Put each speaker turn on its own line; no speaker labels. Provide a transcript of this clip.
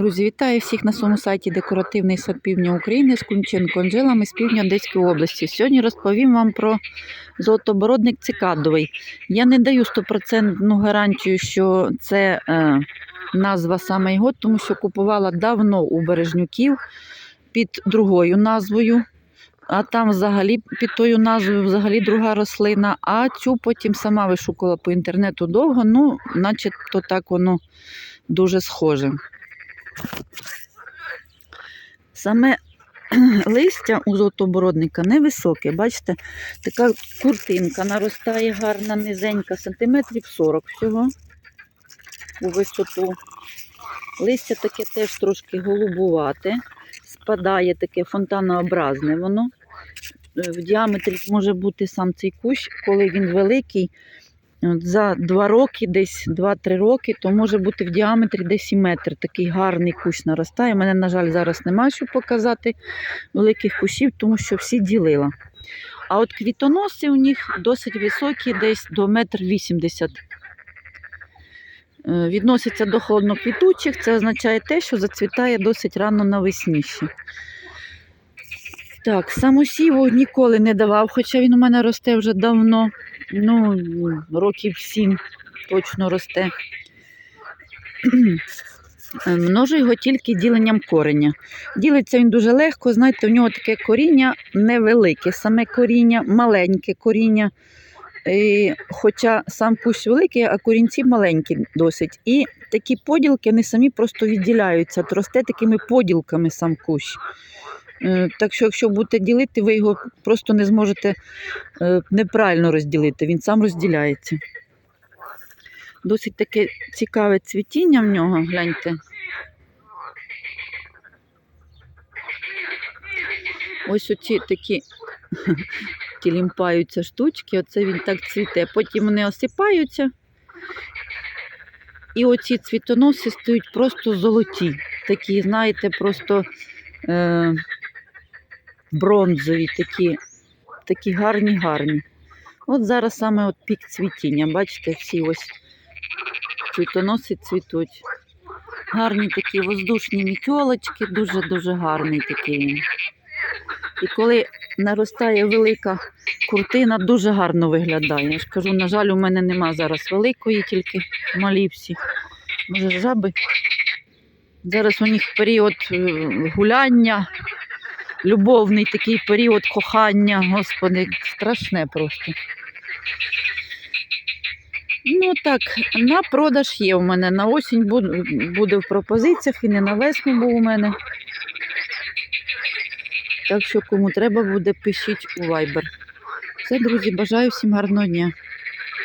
Друзі, вітаю всіх на своєму сайті Декоративний сад Півдня України з Кунченко Анжелами з півдня Одеської області. Сьогодні розповім вам про золотобородник цикадовий. Я не даю стопроцентну гарантію, що це е, назва саме його, тому що купувала давно у бережнюків під другою назвою. А там взагалі під тою назвою взагалі друга рослина, а цю потім сама вишукала по інтернету довго, ну, начебто так воно дуже схоже. Саме листя у золотобородника невисоке. Бачите, така куртинка наростає гарна, низенька, сантиметрів 40 всього у висоту. Листя таке теж трошки голубувате, спадає таке фонтанообразне воно. Е, В діаметрі може бути сам цей кущ, коли він великий, От за 2 роки, десь 2-3 роки, то може бути в діаметрі десь і метр. Такий гарний кущ наростає. Мене, на жаль, зараз немає що показати великих кущів, тому що всі ділила. А от квітоноси у них досить високі, десь до метр вісімдесят. Е, Відносяться до холодноквітучих, це означає те, що зацвітає досить рано навесні. Так, самосіву ніколи не давав, хоча він у мене росте вже давно, ну, років сім точно росте. Е, Множу його тільки діленням кореня. Ділиться він дуже легко, знаєте, у нього таке коріння невелике, саме коріння, маленьке коріння. І, хоча сам кущ великий, а корінці маленькі досить. І такі поділки вони самі просто відділяються, росте такими поділками сам кущ. Так що, якщо будете ділити, ви його просто не зможете е, неправильно розділити, він сам розділяється. Досить таке цікаве цвітіння в нього, гляньте. Ось оці такі тілімпаються штучки, оце він так цвіте. Потім вони осипаються. І оці цвітоноси стають просто золоті. Такі, знаєте, просто е, бронзові, такі, такі гарні, гарні. От зараз саме от пік цвітіння. Бачите, всі ось цвітоноси цвітуть. Гарні такі воздушні мітьолочки, дуже-дуже гарний такий. І коли наростає велика куртина, дуже гарно виглядає. Я ж кажу, на жаль, у мене нема зараз великої, тільки малі всі. Може, жаби. Зараз у них період е, гуляння, любовний такий період кохання, господи, страшне просто. Ну так, на продаж є у мене. На осінь буде в пропозиціях і не на весну був у мене. Так що, кому треба буде, пишіть у Viber. Все, друзі, бажаю всім гарного дня.